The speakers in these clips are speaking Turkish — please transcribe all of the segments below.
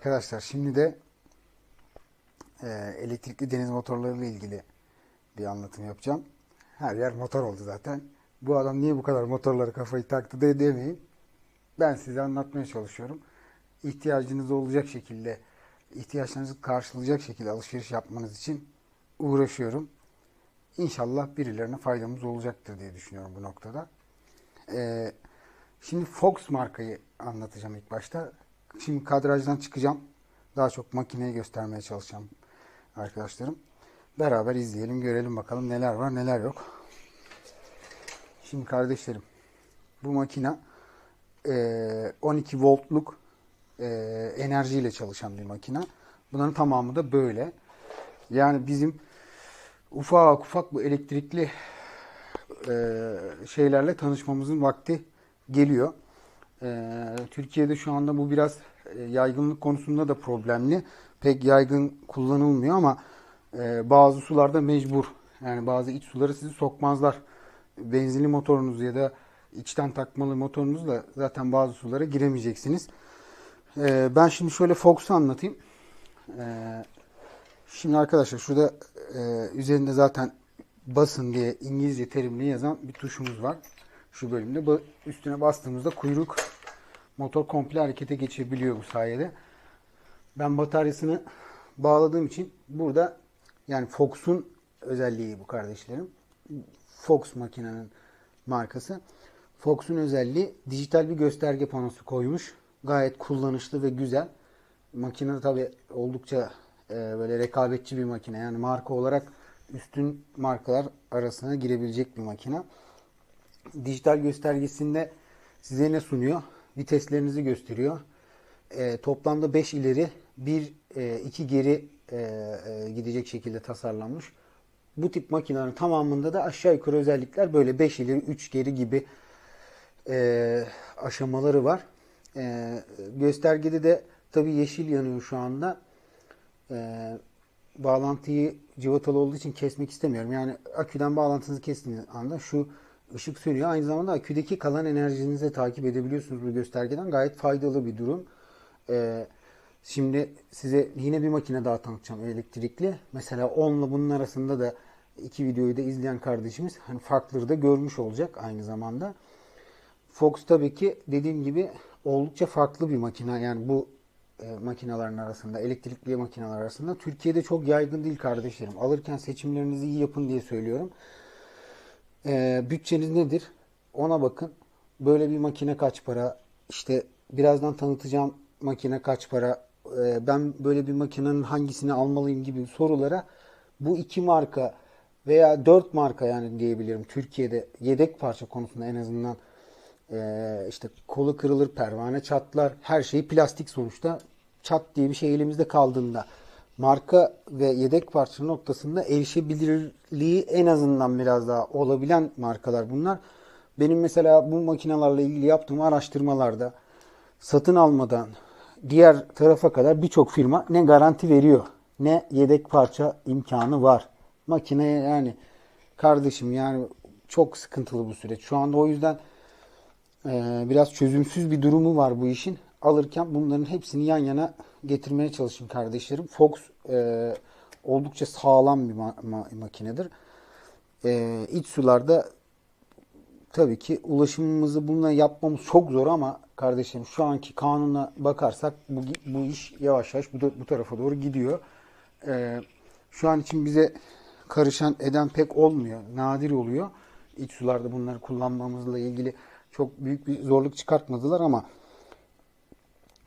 Arkadaşlar şimdi de e, elektrikli deniz motorlarıyla ilgili bir anlatım yapacağım. Her yer motor oldu zaten. Bu adam niye bu kadar motorları kafayı taktı de demeyin. Ben size anlatmaya çalışıyorum. İhtiyacınız olacak şekilde, ihtiyaçlarınızı karşılayacak şekilde alışveriş yapmanız için uğraşıyorum. İnşallah birilerine faydamız olacaktır diye düşünüyorum bu noktada. Ee, şimdi Fox markayı anlatacağım ilk başta. Şimdi kadrajdan çıkacağım. Daha çok makineyi göstermeye çalışacağım arkadaşlarım. Beraber izleyelim, görelim bakalım neler var, neler yok. Şimdi kardeşlerim, bu makina eee, 12 voltluk eee, enerjiyle çalışan bir makina. Bunların tamamı da böyle. Yani bizim ufak ufak bu elektrikli eee, şeylerle tanışmamızın vakti geliyor. Eee, Türkiye'de şu anda bu biraz e, yaygınlık konusunda da problemli. Pek yaygın kullanılmıyor ama e, bazı sularda mecbur. Yani bazı iç suları sizi sokmazlar. Benzinli motorunuz ya da içten takmalı motorunuzla zaten bazı sulara giremeyeceksiniz. E, ben şimdi şöyle Fox'u anlatayım. E, şimdi arkadaşlar şurada e, üzerinde zaten basın diye İngilizce terimli yazan bir tuşumuz var. Şu bölümde üstüne bastığımızda kuyruk motor komple harekete geçebiliyor bu sayede. Ben bataryasını bağladığım için burada yani Fox'un özelliği bu kardeşlerim. Fox makinenin markası. Fox'un özelliği dijital bir gösterge panosu koymuş. Gayet kullanışlı ve güzel. Makine tabi oldukça e, böyle rekabetçi bir makine. Yani marka olarak üstün markalar arasına girebilecek bir makine. Dijital göstergesinde size ne sunuyor? Viteslerinizi gösteriyor. E, toplamda 5 ileri, 1 2 geri e, e, gidecek şekilde tasarlanmış. Bu tip makinelerin tamamında da aşağı yukarı özellikler böyle 5 ileri, 3 geri gibi e, aşamaları var. E, göstergede de tabii yeşil yanıyor şu anda. E, bağlantıyı cıvatalı olduğu için kesmek istemiyorum. Yani aküden bağlantınızı kestiğiniz anda şu ışık sönüyor. Aynı zamanda aküdeki kalan enerjinizi de takip edebiliyorsunuz bu göstergeden. Gayet faydalı bir durum. Ee, şimdi size yine bir makine daha tanıtacağım elektrikli. Mesela onunla bunun arasında da iki videoyu da izleyen kardeşimiz hani farkları da görmüş olacak aynı zamanda. Fox tabii ki dediğim gibi oldukça farklı bir makine. Yani bu e, makinelerin arasında, elektrikli makineler arasında Türkiye'de çok yaygın değil kardeşlerim. Alırken seçimlerinizi iyi yapın diye söylüyorum. E, bütçeniz nedir? Ona bakın. Böyle bir makine kaç para? İşte birazdan tanıtacağım makine kaç para? E, ben böyle bir makinenin hangisini almalıyım gibi sorulara bu iki marka veya dört marka yani diyebilirim Türkiye'de yedek parça konusunda en azından ee, işte kolu kırılır, pervane çatlar, her şey plastik sonuçta. Çat diye bir şey elimizde kaldığında marka ve yedek parça noktasında erişebilirliği en azından biraz daha olabilen markalar bunlar. Benim mesela bu makinelerle ilgili yaptığım araştırmalarda satın almadan diğer tarafa kadar birçok firma ne garanti veriyor ne yedek parça imkanı var. Makineye yani kardeşim yani çok sıkıntılı bu süreç. Şu anda o yüzden ee, biraz çözümsüz bir durumu var bu işin. Alırken bunların hepsini yan yana getirmeye çalışın kardeşlerim. Fox e, oldukça sağlam bir ma- ma- makinedir. E, iç sularda tabii ki ulaşımımızı bununla yapmamız çok zor ama kardeşlerim şu anki kanuna bakarsak bu, bu iş yavaş yavaş bu, bu tarafa doğru gidiyor. E, şu an için bize karışan eden pek olmuyor. Nadir oluyor. İç sularda bunları kullanmamızla ilgili çok büyük bir zorluk çıkartmadılar ama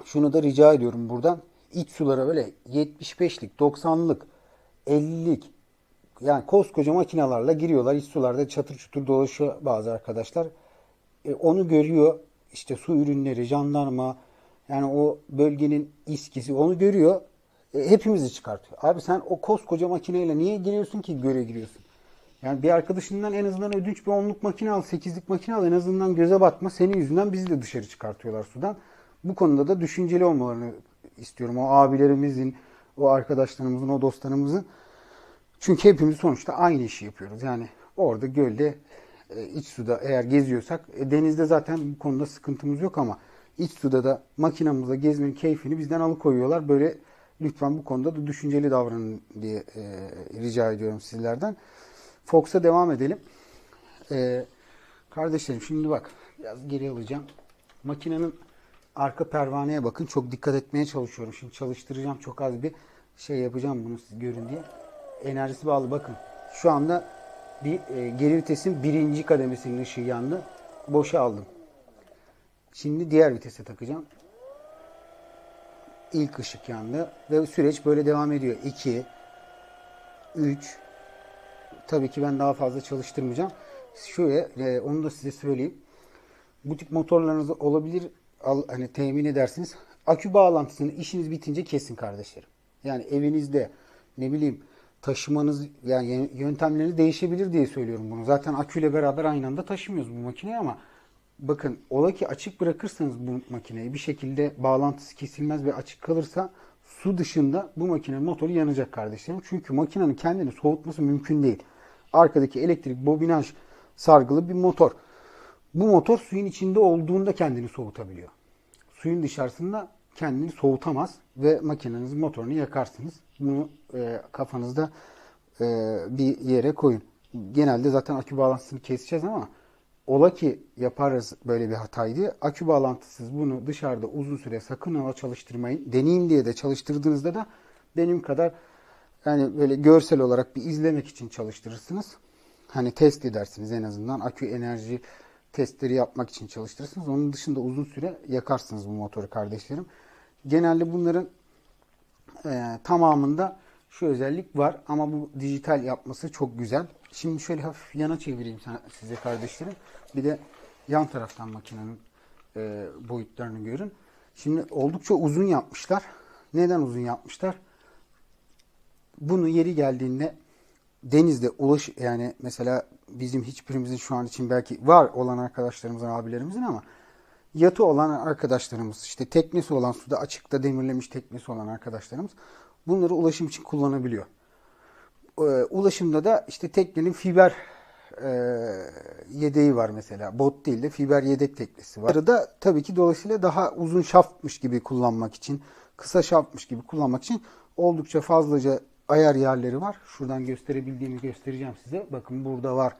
şunu da rica ediyorum buradan. İç sulara böyle 75'lik, 90'lık, 50'lik yani koskoca makinalarla giriyorlar. İç sularda çatır çutur dolaşıyor bazı arkadaşlar. E, onu görüyor. işte su ürünleri, jandarma yani o bölgenin iskisi onu görüyor. E, hepimizi çıkartıyor. Abi sen o koskoca makineyle niye giriyorsun ki göre giriyorsun? Yani bir arkadaşından en azından ödünç bir onluk makine al, sekizlik makine al. En azından göze batma. Senin yüzünden bizi de dışarı çıkartıyorlar sudan. Bu konuda da düşünceli olmalarını istiyorum. O abilerimizin, o arkadaşlarımızın, o dostlarımızın. Çünkü hepimiz sonuçta aynı işi yapıyoruz. Yani orada gölde, e, iç suda eğer geziyorsak, e, denizde zaten bu konuda sıkıntımız yok ama iç suda da makinamızda gezmenin keyfini bizden alıkoyuyorlar. Böyle lütfen bu konuda da düşünceli davranın diye e, rica ediyorum sizlerden. Fox'a devam edelim. E, kardeşlerim şimdi bak biraz geri alacağım. Makinenin arka pervaneye bakın. Çok dikkat etmeye çalışıyorum. Şimdi çalıştıracağım. Çok az bir şey yapacağım bunu siz görün diye. Enerjisi bağlı. Bakın şu anda bir e, geri vitesin birinci kademesinin ışığı yandı. Boşa aldım. Şimdi diğer vitese takacağım. İlk ışık yandı ve süreç böyle devam ediyor. 2 3 Tabii ki ben daha fazla çalıştırmayacağım. Şöyle e, onu da size söyleyeyim. Bu tip motorlarınız olabilir al, hani temin edersiniz. Akü bağlantısını işiniz bitince kesin kardeşlerim. Yani evinizde ne bileyim taşımanız yani yöntemleriniz değişebilir diye söylüyorum bunu. Zaten aküyle beraber aynı anda taşımıyoruz bu makineyi ama bakın ola ki açık bırakırsanız bu makineyi bir şekilde bağlantısı kesilmez ve açık kalırsa su dışında bu makinenin motoru yanacak kardeşlerim. Çünkü makinenin kendini soğutması mümkün değil. Arkadaki elektrik bobinaj sargılı bir motor. Bu motor suyun içinde olduğunda kendini soğutabiliyor. Suyun dışarısında kendini soğutamaz ve makinenizin motorunu yakarsınız. Bunu e, kafanızda e, bir yere koyun. Genelde zaten akü bağlantısını keseceğiz ama ola ki yaparız böyle bir hataydı. Akü bağlantısız bunu dışarıda uzun süre sakın hava çalıştırmayın. Deneyin diye de çalıştırdığınızda da benim kadar yani böyle görsel olarak bir izlemek için çalıştırırsınız. Hani test edersiniz en azından akü enerji testleri yapmak için çalıştırırsınız. Onun dışında uzun süre yakarsınız bu motoru kardeşlerim. Genelde bunların e, tamamında şu özellik var ama bu dijital yapması çok güzel. Şimdi şöyle hafif yana çevireyim size kardeşlerim. Bir de yan taraftan makinenin e, boyutlarını görün. Şimdi oldukça uzun yapmışlar. Neden uzun yapmışlar? Bunu yeri geldiğinde denizde ulaş yani mesela bizim hiçbirimizin şu an için belki var olan arkadaşlarımızın abilerimizin ama yatı olan arkadaşlarımız işte teknesi olan suda açıkta demirlemiş teknesi olan arkadaşlarımız bunları ulaşım için kullanabiliyor. Ee, ulaşımda da işte teknenin fiber e, yedeği var mesela. Bot değil de fiber yedek teknesi var. da tabii ki dolayısıyla daha uzun şaftmış gibi kullanmak için, kısa şaftmış gibi kullanmak için oldukça fazlaca ayar yerleri var. Şuradan gösterebildiğimi göstereceğim size. Bakın burada var.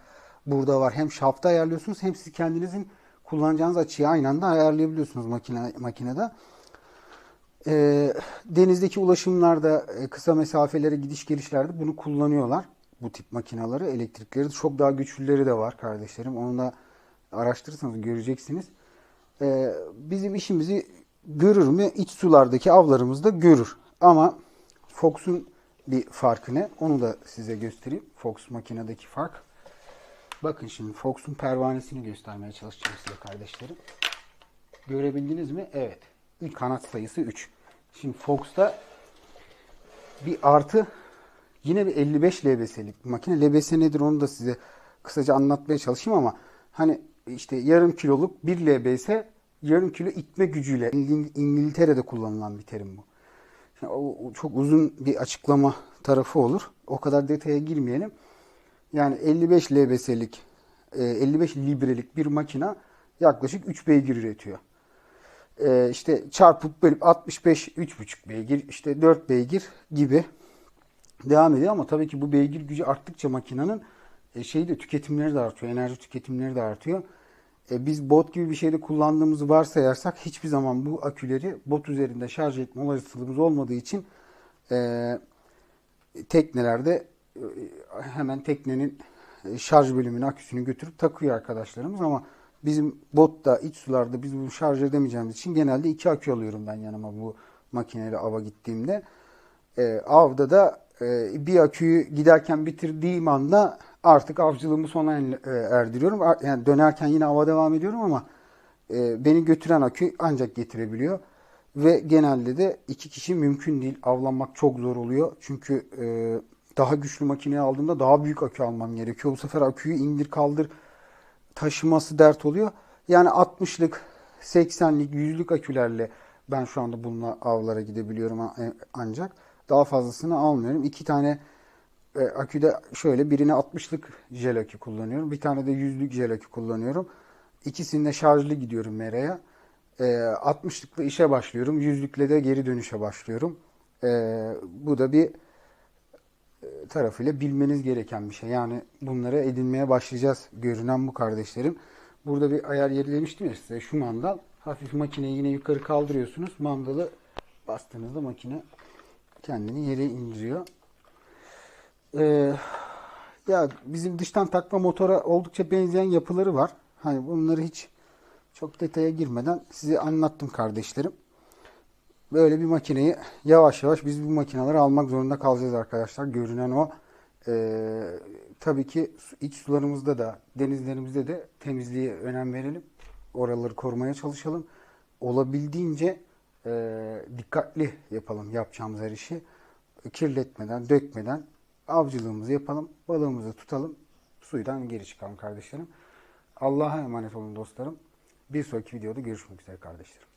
Burada var. Hem şaftı ayarlıyorsunuz hem siz kendinizin kullanacağınız açıyı aynı anda ayarlayabiliyorsunuz makine, makinede. E, denizdeki ulaşımlarda e, kısa mesafelere gidiş gelişlerde bunu kullanıyorlar. Bu tip makinaları, elektrikleri çok daha güçlüleri de var kardeşlerim. Onu da araştırırsanız göreceksiniz. E, bizim işimizi görür mü? İç sulardaki avlarımızda görür. Ama Fox'un bir farkı ne? Onu da size göstereyim. Fox makinedeki fark. Bakın şimdi Fox'un pervanesini göstermeye çalışacağım size kardeşlerim. Görebildiniz mi? Evet. Kanat sayısı 3. Şimdi Fox'ta bir artı yine bir 55 LBS'lik makine. LBS nedir onu da size kısaca anlatmaya çalışayım ama hani işte yarım kiloluk bir LBS yarım kilo itme gücüyle İngiltere'de kullanılan bir terim bu. O, çok uzun bir açıklama tarafı olur. O kadar detaya girmeyelim. Yani 55 LBS'lik 55 librelik bir makina yaklaşık 3 beygir üretiyor e, işte çarpıp bölüp 65 3,5 beygir işte 4 beygir gibi devam ediyor ama tabii ki bu beygir gücü arttıkça makinenin e, şeyi de tüketimleri de artıyor. Enerji tüketimleri de artıyor. E, biz bot gibi bir şeyde kullandığımızı varsayarsak hiçbir zaman bu aküleri bot üzerinde şarj etme olasılığımız olmadığı için e, teknelerde e, hemen teknenin e, şarj bölümünün aküsünü götürüp takıyor arkadaşlarımız ama Bizim botta, iç sularda biz bunu şarj edemeyeceğimiz için genelde iki akü alıyorum ben yanıma bu makineyle ava gittiğimde. E, avda da e, bir aküyü giderken bitirdiğim anda artık avcılığımı sona e, erdiriyorum. Yani dönerken yine ava devam ediyorum ama e, beni götüren akü ancak getirebiliyor. Ve genelde de iki kişi mümkün değil. Avlanmak çok zor oluyor. Çünkü e, daha güçlü makineyi aldığımda daha büyük akü almam gerekiyor. Bu sefer aküyü indir kaldır taşıması dert oluyor. Yani 60'lık, 80'lik, 100'lük akülerle ben şu anda bununla avlara gidebiliyorum ancak. Daha fazlasını almıyorum. İki tane e, aküde şöyle birini 60'lık jel akü kullanıyorum. Bir tane de 100'lük jel akü kullanıyorum. İkisinde şarjlı gidiyorum meraya. E, 60'lıkla işe başlıyorum. Yüzlükle de geri dönüşe başlıyorum. E, bu da bir e, tarafıyla bilmeniz gereken bir şey. Yani bunları edinmeye başlayacağız görünen bu kardeşlerim. Burada bir ayar yeri demiştim ya size şu mandal. Hafif makineyi yine yukarı kaldırıyorsunuz. Mandalı bastığınızda makine kendini yere indiriyor. Ee, ya bizim dıştan takma motora oldukça benzeyen yapıları var. Hani bunları hiç çok detaya girmeden size anlattım kardeşlerim. Böyle bir makineyi yavaş yavaş biz bu makineleri almak zorunda kalacağız arkadaşlar. Görünen o. Ee, tabii ki iç sularımızda da denizlerimizde de temizliğe önem verelim. Oraları korumaya çalışalım. Olabildiğince e, dikkatli yapalım yapacağımız her işi. Kirletmeden, dökmeden avcılığımızı yapalım. Balığımızı tutalım. Suydan geri çıkalım kardeşlerim. Allah'a emanet olun dostlarım. Bir sonraki videoda görüşmek üzere kardeşlerim.